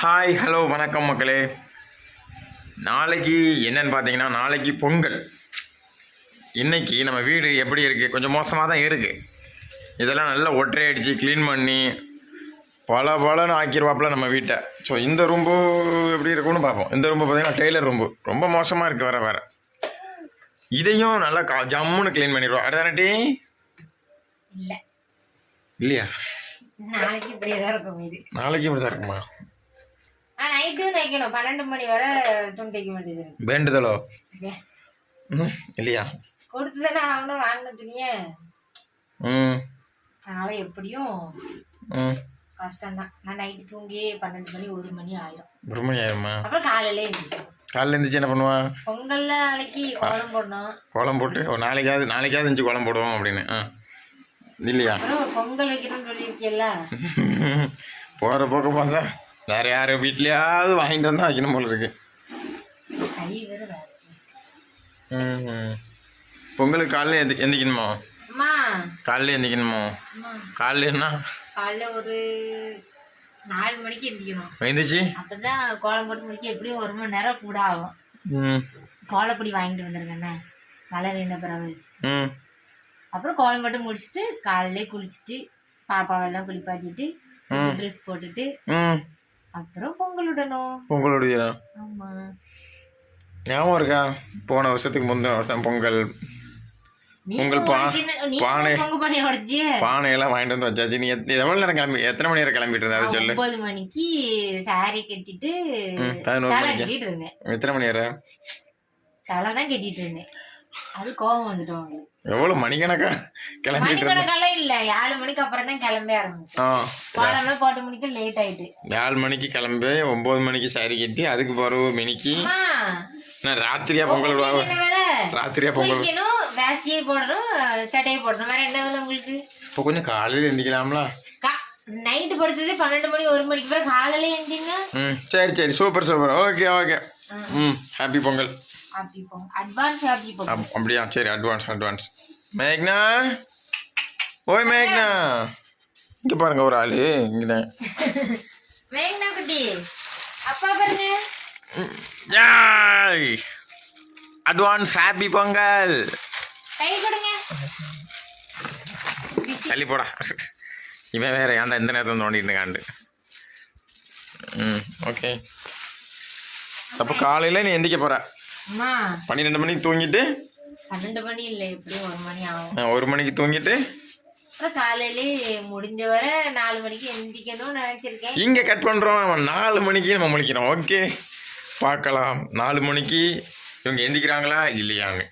Hi hello வணக்கம் மக்களே. நாளைக்கு என்னன்னு பார்த்தீங்கன்னா நாளைக்கு பொங்கல். இன்னைக்கு நம்ம வீடு எப்படி இருக்குது கொஞ்சம் மோசமாக தான் இருக்குது இதெல்லாம் நல்லா ஒற்றை அடித்து க்ளீன் பண்ணி பல பலன்னு ஆக்கிடுவாப்புல நம்ம வீட்டை. ஸோ இந்த ரூம்பு எப்படி இருக்கும்னு பார்ப்போம். இந்த ரூம்பு பார்த்தீங்கன்னா டெய்லர் ரூம்பு. ரொம்ப மோசமாக இருக்குது வர வர. இதையும் நல்லா கா ஜம்முன்னு க்ளீன் பண்ணிடுவோம். அடுத்தானட்டி இல்ல. இல்லையா? நாளைக்கு இப்படி தான் இருக்குமா? நைட்டும் தைக்கணும் பன்னெண்டு மணி வரை துணி தைக்க வேண்டியது வேண்டுதலோ? இல்லையா? கொடுத்து தானே ஆகணும். வாங்கின துணிய. ம். அதனால எப்படியும் ம். கஷ்டம்தான். நான் நைட்டு தூங்கி பன்னெண்டு மணி ஒரு மணி ஆயிடும் ஒரு மணி ஆயிருமா? அப்புறம் காலையில காலைல எழுந்திரிச்சு என்ன பண்ணுவான் பொங்கல்ல நாளைக்கு கோலம் போடணும். கோலம் போட்டு ஒரு நாளைக்காவது நாளைக்காவது இருந்துச்சு கோலம் போடுவோம் அப்படின்னு. இல்லையா? பொங்கல் வைக்கணும்னு சொல்லியிருக்கேல்ல போகிற போக்க பார்த்தா வேற யார் வீட்லையாவது வாங்கிட்டு வந்தால் வைக்கணும் போல இருக்கு. ம். பொங்கலுக்கு காலைல எந்தி எந்திக்கணுமா? காலைல எந்திக்கணுமா? காலைல என்ன? காலைல ஒரு நாலு மணிக்கு எந்திக்கணும். எழுந்திரிச்சு அப்பதான் கோலம் போட்டு முடிக்க எப்படியும் ஒரு மணி நேரம் கூட ஆகும். ம். கோலப்பொடி வாங்கிட்டு வந்துருங்கண்ணே மழை நின்ற பிறகு. ம். அப்புறம் கோலம் மட்டும் முடிச்சுட்டு காலையிலே குளிச்சுட்டு பாப்பாவெல்லாம் குளிப்பாட்டிட்டு ட்ரெஸ் போட்டுட்டு அப்புறம் பொங்கல் விடணும் பொங்கலுடைய ஆமா. ஞாபகம் இருக்கா? போன வருஷத்துக்கு முந்தின வருஷம் பொங்கல். பொங்கல் பானை உடச்சி பானையெல்லாம் வாங்கிட்டு வந்து வச்சாச்சு. நீ எத் எவ்வளோ நேரம் கிளம்பி எத்தனை மணி நேரம் கிளம்பிட்டு இருந்த? அதை சொல்லு. ஒன்பது மணிக்கு சாரி கட்டிட்டு பதினோரு மணிக்கு? எத்தனை மணி நேரம் தலை தான் கட்டிட்டு இருந்தேன். அது கோவம் வந்துட்டோம் அவங்களுக்கு எவ்வளோ மணிக்கணக்கா கிளம்பிட்டு இல்ல. ஏழு மணிக்கு அப்புறம் தான் கிளம்பி ஆரம்பிச்சோம் ஆ கோலம்லாம் போட்டு முடிக்க லேட் ஆயிட்டு. ஏழு மணிக்கு கிளம்பி ஒம்பது மணிக்கு சாரி கட்டி அதுக்கு பிறகு அம்மா நான் ராத்திரியா பொங்கல் ராத்திரியா பொங்கல் வேஷ்டியை போடணும் சட்டையை போடணும். வேற என்ன வேலை உங்களுக்கு? இப்போ கொஞ்சம் காலையில் எந்திக்கலாம்ல. நைட்டு படுத்ததே பன்னெண்டு மணி ஒரு மணிக்கு பிறகு காலையில எழுந்திங்க ம் சரி சரி. Super super. ஓகே ஓகே ம் ஹாப்பி பொங்கல். அட்வான்ஸ் ஹாப்பி அப்படியா சரி அட்வான்ஸ் அட்வான்ஸ் மேக்னா ஓய் மேக்னா இங்கே பாருங்க ஒரு ஆள் இங்கே வேணா குட்டி அப்பா பாருங்க ஜாய் அட்வான்ஸ் ஹாப்பி பொங்கல் கை கொடுங்க தள்ளி போடா இவன் வேற ஏன்டா இந்த நேரத்தில் நோண்டிட்டு இருக்காண்டு ம் ஓகே அப்போ காலையில் நீ எந்திக்க போகிற பன்னிரெண்டு மணிக்கு தூங்கிட்டு? பன்னெண்டு மணி இல்லை எப்படியும் ஒரு மணி ஆகும். ஒரு மணிக்கு தூங்கிட்டு? அப்புறம் காலையிலே முடிஞ்ச வரை நாலு மணிக்கு எந்திக்கணும்னு நினைச்சிருக்கேன். இங்கே கட் பண்ணுறோம் நாலு மணிக்கு நம்ம முழிக்கிறோம். ஓகே. பார்க்கலாம். நாலு மணிக்கு இவங்க எந்திக்கிறாங்களா? இல்லையான்னு.